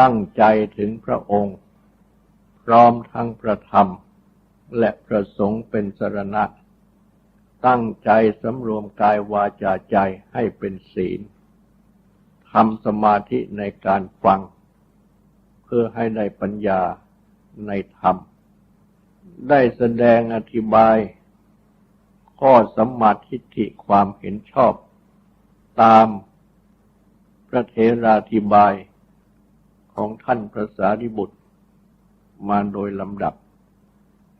ตั้งใจถึงพระองค์ พร้อมทั้งประธรรม และประสงค์เป็นสรณะ ตั้งใจสำรวมกายวาจาใจให้เป็นศีลทำสมาธิในการฟัง เพื่อให้ได้ปัญญาในธรรม ได้แสดงอธิบาย ข้อสัมมาทิฏฐิความเห็นชอบ ตามพระเทราธิบาย ของท่านพระสารีบุตร มาโดยลำดับ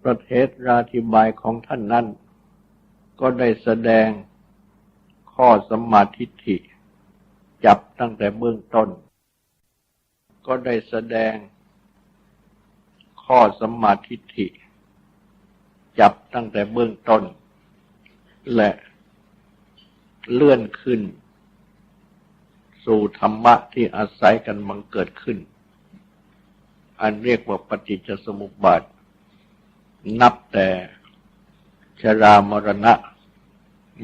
พระเทราธิบายของท่านนั้น ก็ได้แสดงข้อสมาธิฐิ จับตั้งแต่เบื้องต้น ก็ได้แสดง ข้อสมาธิฐิ จับตั้งแต่เบื้องต้น และเลื่อนขึ้น สู่ธรรมะที่อาศัยกันบังเกิดขึ้น อันเรียกว่าปฏิจจสมุปบาท นับแต่ชรามรณะ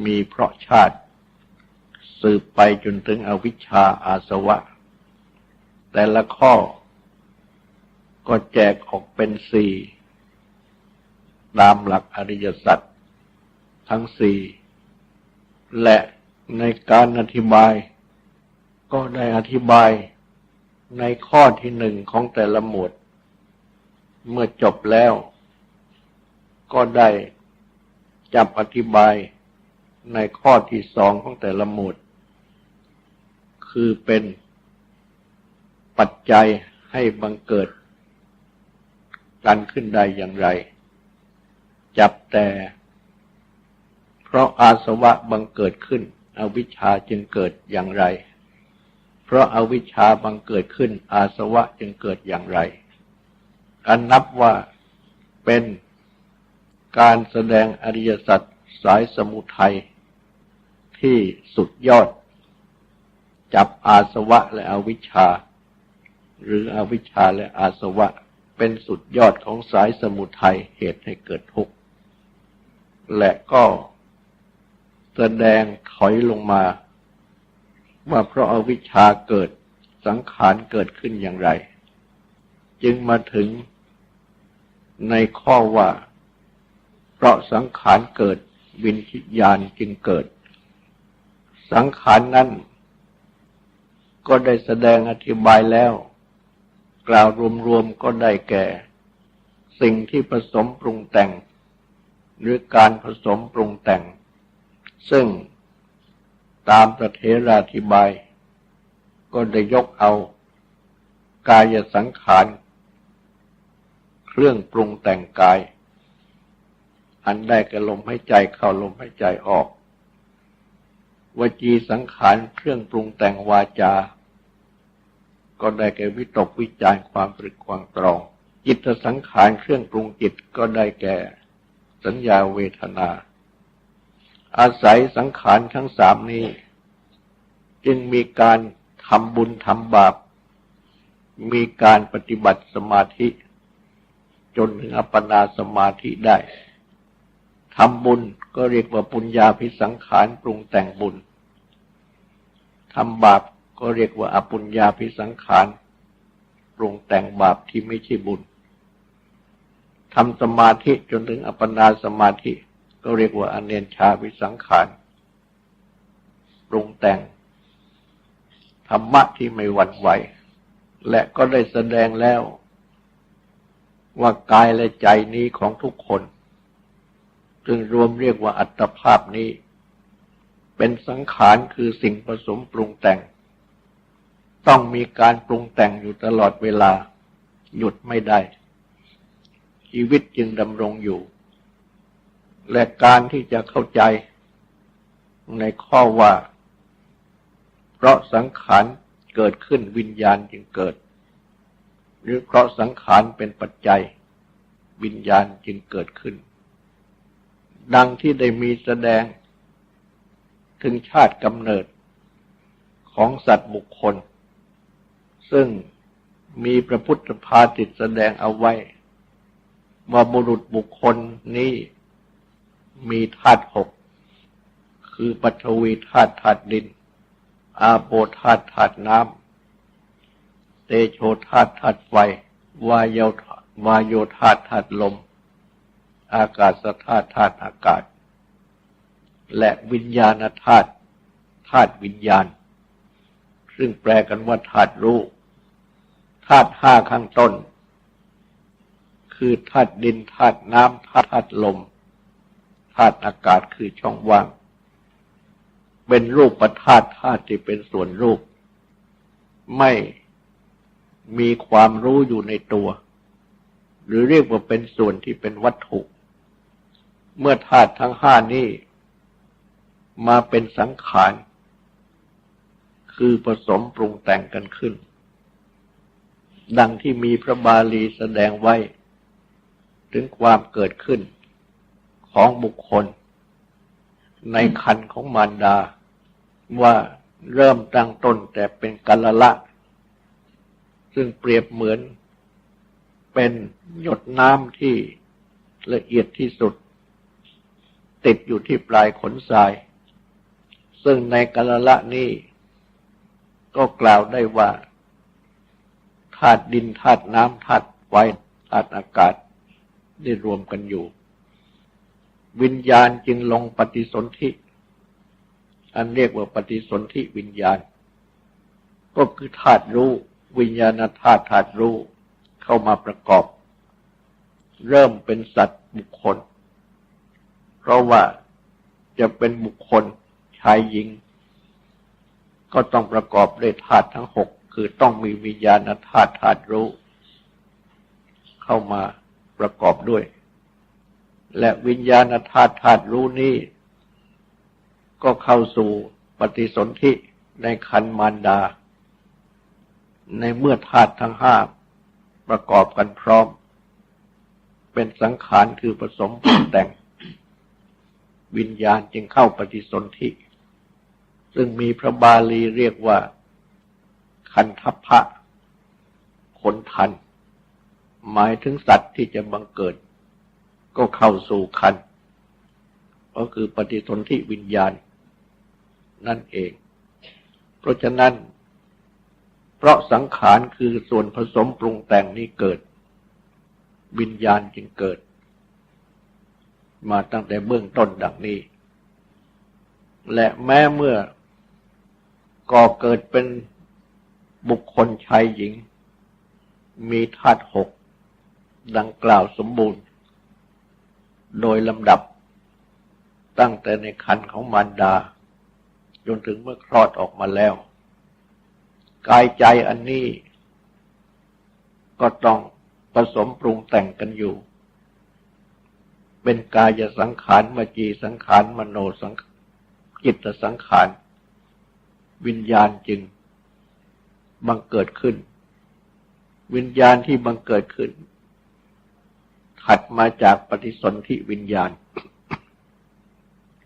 มีเพราะชาติ สืบไปจนถึงอวิชชาอาสวะ แต่ละข้อ ก็แจกออกเป็นสี่ตามหลักอริยสัจทั้งสี่และในการอธิบายก็ได้อธิบาย ในข้อที่หนึ่งของแต่ละหมวด เมื่อจบแล้ว ก็ได้จับอธิบายในข้อที่สองของแต่ละหมวด คือเป็นปัจจัยให้บังเกิดการขึ้นได้อย่างไร จับแต่ เพราะอาสวะบังเกิดขึ้น อวิชชาจึงเกิดอย่างไร เพราะอาวิชชาบังเกิดขึ้นอาสวะจึงเกิดอย่างไร อันนับว่าเป็นการแสดงอริยสัจสายสมุทัยที่สุดยอด จับอาสวะและอวิชชา หรืออวิชชาและอาสวะเป็นสุดยอดของสายสมุทัยเหตุให้เกิดทุกข์และก็แสดงถอยลงมา ว่าเพราะอาวิชชาเกิดสังขารเกิดขึ้นอย่างไร จึงมาถึงในข้อว่า เพราะสังขารเกิดวิญญาณจึงเกิด สังขารนั้นก็ได้แสดงอธิบายแล้ว กล่าวรวมๆก็ได้แก่ สิ่งที่ผสมปรุงแต่ง หรือการผสมปรุงแต่ง ซึ่ง ตามประเทราธิบาย ก็ได้ยกเอา กายสังขาร เครื่องปรุงแต่งกาย อันได้แก่ลมหายใจเข้าลมหายใจออก วจีสังขารเครื่องปรุงแต่งวาจา ก็ได้แก่วิตกวิจารความตรึกความตรอง จิตสังขารเครื่องปรุงจิตก็ได้แก่สัญญาเวทนา อาศัยสังขารทั้งสามนี้ จึงมีการทำบุญทำบาป มีการปฏิบัติสมาธิ จนถึงอัปปนาสมาธิได้ทำบุญก็เรียกว่าปุญญาพิสังขารปรุงแต่งบุญทำบาปก็เรียกว่าอปุญญาพิสังขารปรุงแต่งบาปที่ไม่ใช่บุญทำสมาธิจนถึงอัปปนาสมาธิ ก็เรียกว่าอเนนชาวิสังขารปรุงแต่ง ธรรมะที่ไม่หวั่นไหว และก็ได้แสดงแล้ว ว่ากายและใจนี้ของทุกคน จึงรวมเรียกว่าอัตภาพนี้ เป็นสังขารคือสิ่งผสมปรุงแต่ง ต้องมีการปรุงแต่งอยู่ตลอดเวลา หยุดไม่ได้ ชีวิตจึงดำรงอยู่ และการที่จะเข้าใจในข้อว่า เพราะสังขารเกิดขึ้นวิญญาณจึงเกิด หรือเพราะสังขารเป็นปัจจัย วิญญาณจึงเกิดขึ้น ดังที่ได้มีแสดง ถึงชาติกำเนิดของสัตว์บุคคล ซึ่งมีพระพุทธภาติตแสดงเอาไว้ ว่าบุรุษบุคคลนี้ มีธาตุหก คือปัทวีธาตุธาตุดิน อาโปธาตุธาตุน้ำ เตโชธาตุธาตุไฟ วายโยวายโยธาตุธาตุลม อากาศธาตุธาตุอากาศ และวิญญาณธาตุธาตุวิญญาณ ซึ่งแปลกันว่าธาตุรู้ธาตุห้าข้างต้น คือธาตุดินธาตุน้ำธาตุลมาตุอากาศคือช่องว่าง เป็นรูปประธาตุธาตุที่เป็นส่วนรูป ไม่มีความรู้อยู่ในตัว หรือเรียกว่าเป็นส่วนที่เป็นวัตถุ เมื่อธาตุทั้งห้านี้ มาเป็นสังขารคือผสมปรุงแต่งกันขึ้น ดังที่มีพระบาลีแสดงไว้ ถึงความเกิดขึ้น ของบุคคล ในคันของมารดา ว่าเริ่มตั้งต้นแต่เป็นกัลละ ซึ่งเปรียบเหมือนเป็นหยดน้ำที่ละเอียดที่สุด ติดอยู่ที่ปลายขนทราย ซึ่งในกัลละนี้ก็กล่าวได้ว่าธาตุดินธาตุน้ำธาตุไฟธาตุอากาศได้รวมกันอยู่ วิญญาณจึงลงปฏิสนธิ อันเรียกว่าปฏิสนธิวิญญาณ ก็คือธาตุรู้ วิญญาณธาตุธาตุรู้เข้ามาประกอบ เริ่มเป็นสัตว์บุคคล เพราะว่าจะเป็นบุคคลชายหญิง ก็ต้องประกอบด้วยธาตุทั้งหกคือต้องมีวิญญาณธาตุธาตุรู้ เข้ามาประกอบด้วย และวิญญาณธาตุธาตุรู้นี้ ก็เข้าสู่ปฏิสนธิในคันมารดา ในเมื่อธาตุทั้งห้าประกอบกันพร้อม เป็นสังขารคือผสมปรุงแต่ง วิญญาณจึงเข้าปฏิสนธิซึ่งมีพระบาลีเรียกว่า คันทัพพะคนทัน หมายถึงสัตว์ที่จะบังเกิด ก็เข้าสู่คัน ก็คือปฏิสนธิวิญญาณ นั่นเอง เพราะฉะนั้น เพราะสังขารคือส่วนผสมปรุงแต่งนี้เกิด วิญญาณจึงเกิด มาตั้งแต่เบื้องต้นดังนี้ และแม้เมื่อก่อเกิดเป็นบุคคลชายหญิง มีธาตุหกดังกล่าวสมบูรณ์ โดยลำดับตั้งแต่ในคันของมารดา จนถึงเมื่อคลอดออกมาแล้ว กายใจอันนี้ ก็ต้องผสมปรุงแต่งกันอยู่ เป็นกายสังขารมจีสังขารมโนสังจิตสังขาร วิญญาณจึงบังเกิดขึ้น วิญญาณที่บังเกิดขึ้น ถัดมาจากปฏิสนธิวิญญาณ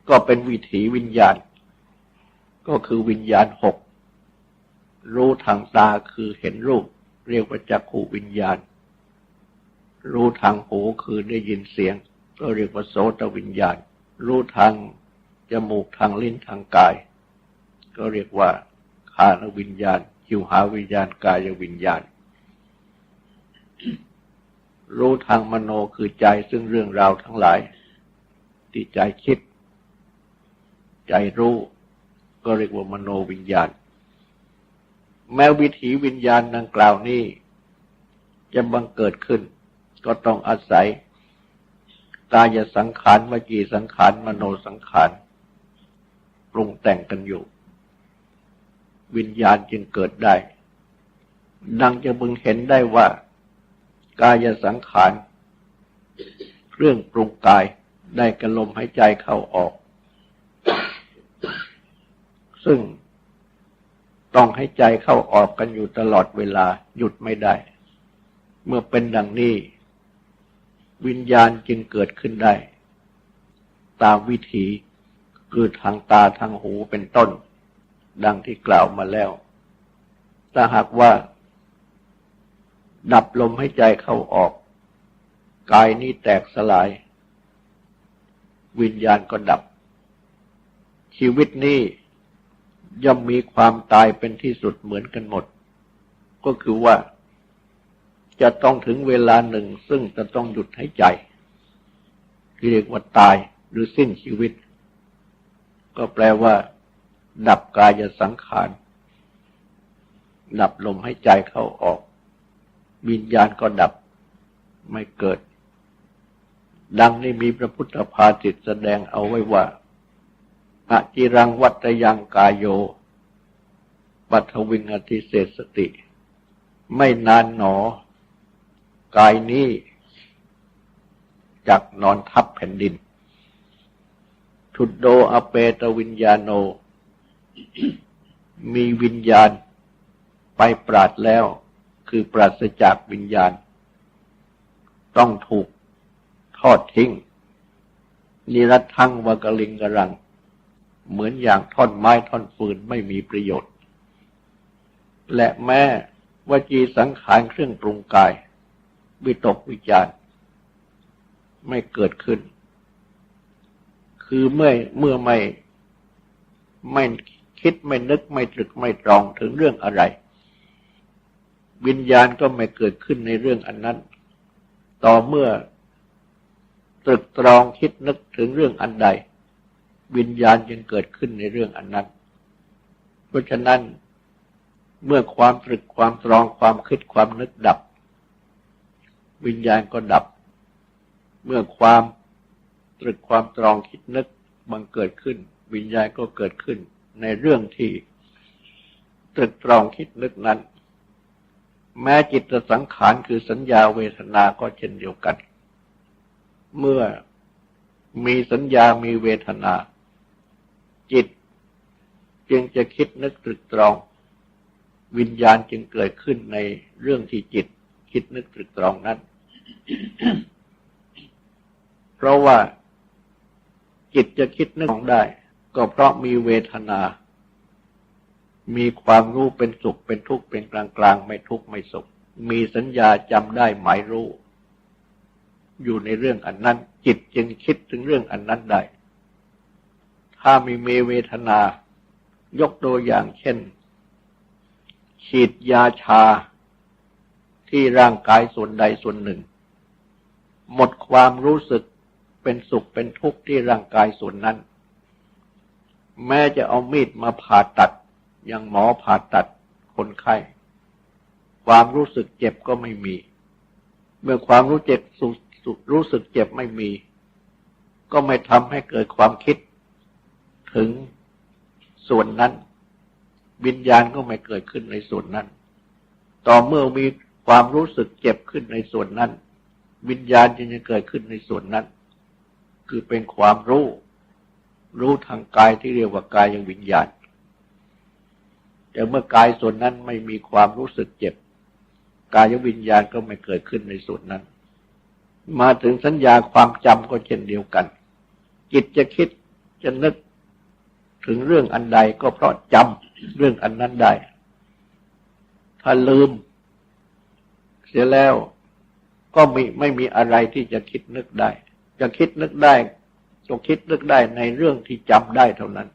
ก็เป็นวิถีวิญญาณ ก็คือวิญญาณหกรู้ทางตาคือเห็นรูป เรียกว่าจักขูวิญญาณ รู้ทางหูคือได้ยินเสียง ก็เรียกว่าโสตวิญญาณ รู้ทางจมูกทางลิ้นทางกาย ก็เรียกว่าคานวิญญาณ จิวหาวิญญาณกายวิญญาณ รู้ทางมโนคือใจซึ่งเรื่องราวทั้งหลาย ที่ใจคิด ใจรู้ก็เรียกว่ามโนวิญญาณ แม้วิถีวิญญาณดังกล่าวนี้จะบังเกิดขึ้น ก็ต้องอาศัยกายสังขารมจีสังขารมโนสังขารปรุงแต่งกันอยู่ วิญญาณจึงเกิดได้ ดังจะมึงเห็นได้ว่า กายสังขารเครื่องปรุงกายได้กระลมหายใจเข้าออก ซึ่งต้องให้ใจเข้าออกกันอยู่ตลอดเวลาหยุดไม่ได้ เมื่อเป็นดังนี้ วิญญาณจึงเกิดขึ้นได้ ตามวิถีคือทางตาทางหูเป็นต้น ดังที่กล่าวมาแล้ว ถ้าหากว่า ดับลมให้ใจเข้าออก กายนี้แตกสลาย วิญญาณก็ดับ ชีวิตนี้ย่อมมีความตายเป็นที่สุดเหมือนกันหมด ก็คือว่า จะต้องถึงเวลาหนึ่ง ซึ่งจะต้องหยุดให้ใจเรียกว่าตายหรือสิ้นชีวิต ก็แปลว่า ดับกายสังขาร ดับลมให้ใจเข้าออก วิญญาณก็ดับไม่เกิด ดังนี้มีพระพุทธภาษิตแสดงเอาไว้ว่าอจิรังวัตยังกายโย ปัทวิงอธิเศสติ ไม่นานหนอ กายนี้จักนอนทับแผ่นดิน ทุดโดอเปตวิญญาโน มีวิญญาณไปปราดแล้ว คือปราศจากวิญญาณ ต้องถูกทอดทิ้ง นิรัตทั้งวกลิงกรัง เหมือนอย่างท่อนไม้ท่อนฟืนไม่มีประโยชน์ และแม้วจีสังขารเครื่องปรุงกาย วิตกวิจารไม่เกิดขึ้น คือเมื่อเมื่อไม่ไม่คิดไม่นึกไม่ตรึกไม่ตรองถึงเรื่องอะไร วิญญาณก็ไม่เกิดขึ้นในเรื่องอันนั้น ต่อเมื่อตรึกตรองคิดนึกถึงเรื่องอันใด วิญญาณจึงเกิดขึ้นในเรื่องอันนั้น เพราะฉะนั้น เมื่อความตรึกความตรองความคิดความนึกดับ วิญญาณก็ดับ เมื่อความตรึกความตรองคิดนึกบังเกิดขึ้น วิญญาณก็เกิดขึ้นในเรื่องที่ตรึกตรองคิดนึกนั้น แม้จิตสังขารคือสัญญาเวทนาก็เช่นเดียวกัน เมื่อมีสัญญามีเวทนา จิตจึงจะคิดนึกตรึกตรอง วิญญาณจึงเกิดขึ้นในเรื่องที่จิต คิดนึกตรึกตรองนั้น เพราะว่าจิตจะคิดนึกได้ ก็เพราะมีเวทนา มีความรู้เป็นสุขเป็นทุกข์เป็นกลางกลางไม่ทุกข์ไม่สุข มีสัญญาจำได้หมายรู้ อยู่ในเรื่องอันนั้น จิตจึงคิดถึงเรื่องอันนั้นได้ ถ้ามีเมเวทนา ยกตัวอย่างเช่น ฉีดยาชาที่ร่างกายส่วนใดส่วนหนึ่ง หมดความรู้สึกเป็นสุขเป็นทุกข์ที่ร่างกายส่วนนั้น แม้จะเอามีดมาผ่าตัด ย่างหมอผ่าตัดคนไข้ ความรู้สึกเจ็บก็ไม่มี เมื่อความรู้เจ็บสุดรู้สึกเจ็บไม่มี ก็ไม่ทำให้เกิดความคิด ถึงส่วนนั้น วิญญาณก็ไม่เกิดขึ้นในส่วนนั้น ต่อเมื่อมีความรู้สึกเจ็บขึ้นในส่วนนั้น วิญญาณจึงจะเกิดขึ้นในส่วนนั้น คือเป็นความรู้ รู้ทางกายที่เรียกว่ากายยังวิญญาณ แต่เมื่อกายส่วนนั้นไม่มีความรู้สึกเจ็บ กายวิญญาณก็ไม่เกิดขึ้นในส่วนนั้น มาถึงสัญญาความจำก็เช่นเดียวกัน จิตจะคิดจะนึกถึงเรื่องอันใดก็เพราะจำเรื่องอันนั้นได้ ถ้าลืม เสียแล้วก็มีไม่มีอะไรที่จะคิดนึกได้ จะคิดนึกได้ก็คิดนึกได้ในเรื่องที่จำได้เท่านั้น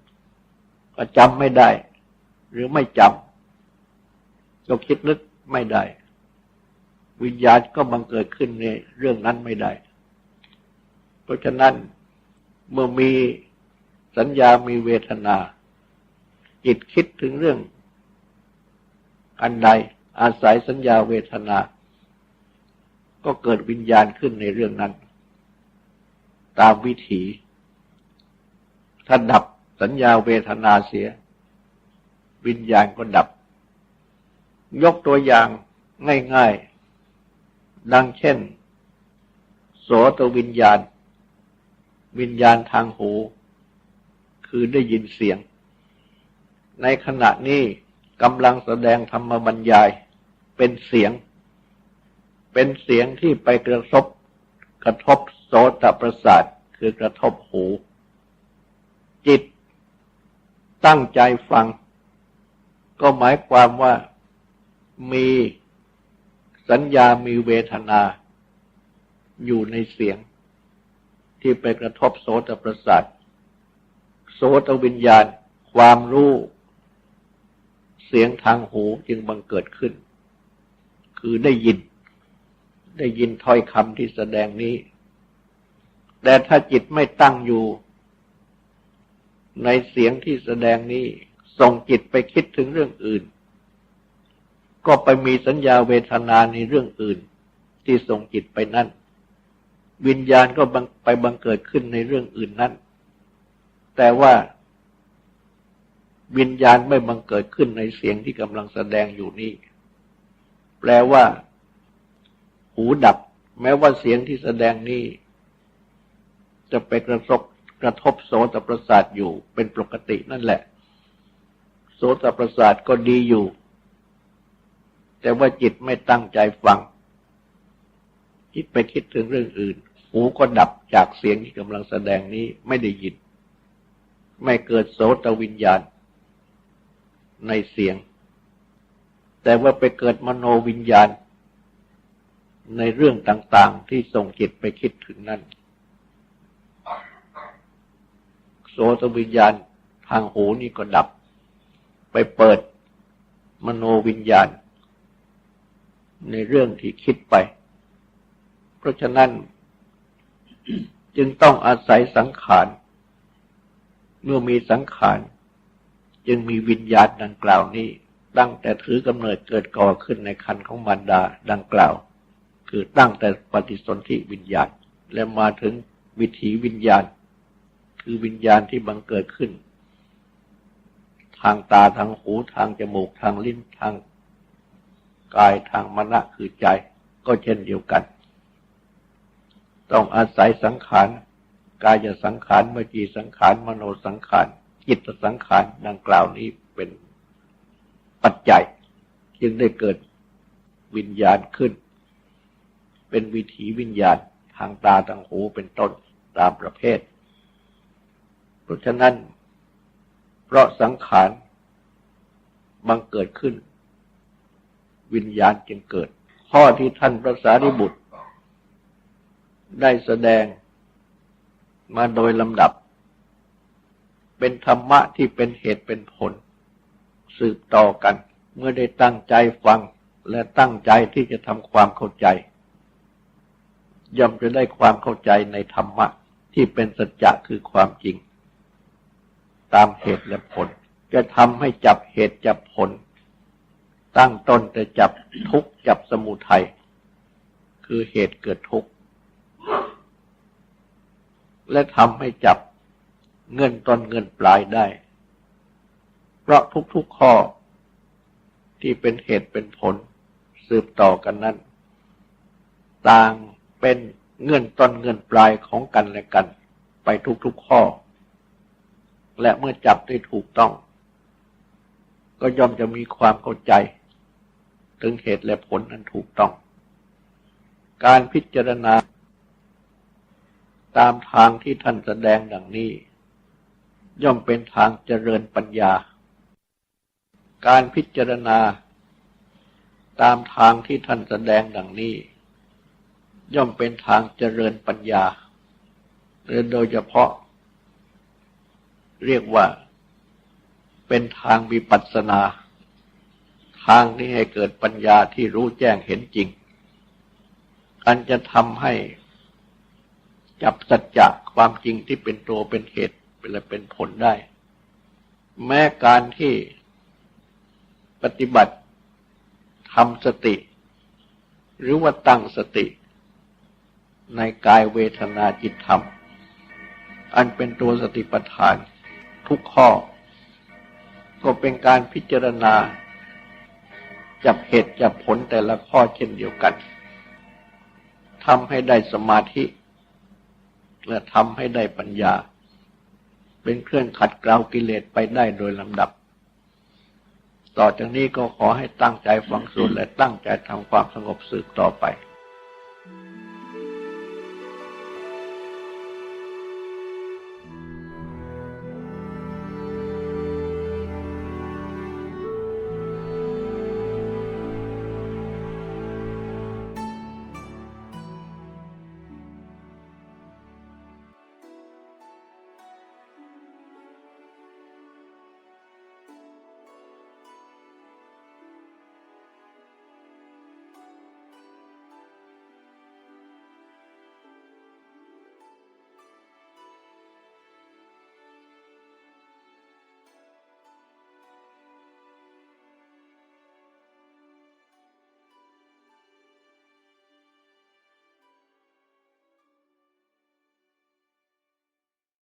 ก็จำไม่ได้ หรือไม่จำก็คิดนึกไม่ได้ วิญญาณก็บังเกิดขึ้นในเรื่องนั้นไม่ได้ เพราะฉะนั้นเมื่อมีสัญญามีเวทนา จิตคิดถึงเรื่องอันใดอาศัยสัญญาเวทนา ก็เกิดวิญญาณขึ้นในเรื่องนั้น ตามวิถีถ้าดับสัญญาเวทนาเสีย วิญญาณก็ดับ ยกตัวอย่างง่ายๆ ดังเช่น โสตวิญญาณ วิญญาณทางหู คือได้ยินเสียง ในขณะนี้กำลังแสดงธรรมบรรยาย เป็นเสียงเเป็นเสียงที่ไปกระทบกระทบโสตประสาทคือกระทบหู จิตตั้งใจฟัง ก็หมายความว่ามีสัญญามีเวทนา อยู่ในเสียง ที่ไปกระทบโสตประสาทโสตวิญญาณ ความรู้ เสียงทางหูจึงบังเกิดขึ้น คือได้ยิน ได้ยินถ้อยคำที่แสดงนี้ แต่ถ้าจิตไม่ตั้งอยู่ ในเสียงที่แสดงนี้ ส่งจิตไปคิดถึงเรื่องอื่น ก็ไปมีสัญญาเวทนาในเรื่องอื่น ที่ส่งจิตไปนั่น วิญญาณก็ไปบังเกิดขึ้นในเรื่องอื่นนั่นแต่ว่าวิญญาณไม่บังเกิดขึ้นในเสียงที่กำลังแสดงอยู่นี้ แปลว่า หูดับ แม้ว่าเสียงที่แสดงนี้ จะไปกระทบกระทบโสตประสาทอยู่เป็นปกตินั่นแหละ โสตประสาทก็ดีอยู่ แต่ว่าจิตไม่ตั้งใจฟังจิตไปคิดถึงเรื่องอื่น หูก็ดับจากเสียงที่กำลังแสดงนี้ไม่ได้ยิน ไม่เกิดโสตวิญญาณในเสียง แต่ว่าไปเกิดมโนวิญญาณ ในเรื่องต่างๆ ที่ส่งจิตไปคิดถึงนั้นโสตวิญญาณทางหูนี่ก็ดับ ไปเปิดมโนวิญญาณ ในเรื่องที่คิดไป เพราะฉะนั้น จึงต้องอาศัยสังขาร เมื่อมีสังขาร จึงมีวิญญาณดังกล่าวนี้ ตั้งแต่ถือกำเนิดเกิดก่อขึ้นในคันของมารดาดังกล่าว คือตั้งแต่ปฏิสนธิวิญญาณ และมาถึงวิถีวิญญาณ คือวิญญาณที่บังเกิดขึ้น ทางตาทางหูทางจมูกทางลิ้นทางกายทางมณะคือใจก็เช่นเดียวกัน ต้องอาศัยสังขารกายสังขารมจีสังขารมโนสังขารจิตสังขารดังกล่าวนี้เป็นปัจจัย จึงได้เกิดวิญญาณขึ้น เป็นวิถีวิญญาณทางตาทางหูเป็นต้นตามประเภท เพราะฉะนั้น เพราะสังขารบังเกิดขึ้น วิญญาณจึงเกิด ข้อที่ท่านพระสารีบุตร ได้แสดงมาโดยลำดับ เป็นธรรมะที่เป็นเหตุเป็นผล สืบต่อกัน เมื่อได้ตั้งใจฟังและตั้งใจที่จะทำความเข้าใจ ย่อมจะได้ความเข้าใจในธรรมะที่เป็นสัจจะคือความจริง ตามเหตุและผล จะทำให้จับเหตุจับผล ตั้งต้นแต่จับทุกจับสมุทัยคือเหตุเกิดทุกข์และทำให้จับเงินต้นเงินปลายได้ เพราะทุกๆข้อที่เป็นเหตุเป็นผลสืบต่อกันนั้น ต่างเป็นเงินต้นเงินปลายของกันและกัน ไปทุกๆข้อ และเมื่อจับได้ถูกต้อง ก็ย่อมจะมีความเข้าใจ ถึงเหตุและผลนั้นถูกต้อง การพิจารณา ตามทางที่ท่านแสดงดังนี้ ย่อมเป็นทางเจริญปัญญา การพิจารณา ตามทางที่ท่านแสดงดังนี้ ย่อมเป็นทางเจริญปัญญาโดยเฉพาะ เรียกว่าเป็นทางวิปัสนา ทางที่ให้เกิดปัญญาที่รู้แจ้งเห็นจริง อันจะทำให้จับสัจจะความจริงที่เป็นตัวเป็นเหตุเป็นและเป็นผลได้ แม้การที่ปฏิบัติทำสติ หรือว่าตั้งสติ ในกายเวทนาจิตธรรม อันเป็นตัวสติปัฏฐาน ทุกข้อ ก็เป็นการพิจารณา จับเหตุจับผลแต่ละข้อเช่นเดียวกันทำให้ได้สมาธิ และทำให้ได้ปัญญา เป็นเครื่องขัดเกลากิเลสไปได้โดยลำดับ ต่อจากนี้ก็ขอให้ตั้งใจฟังสูตรและตั้งใจทำความสงบสืบต่อไป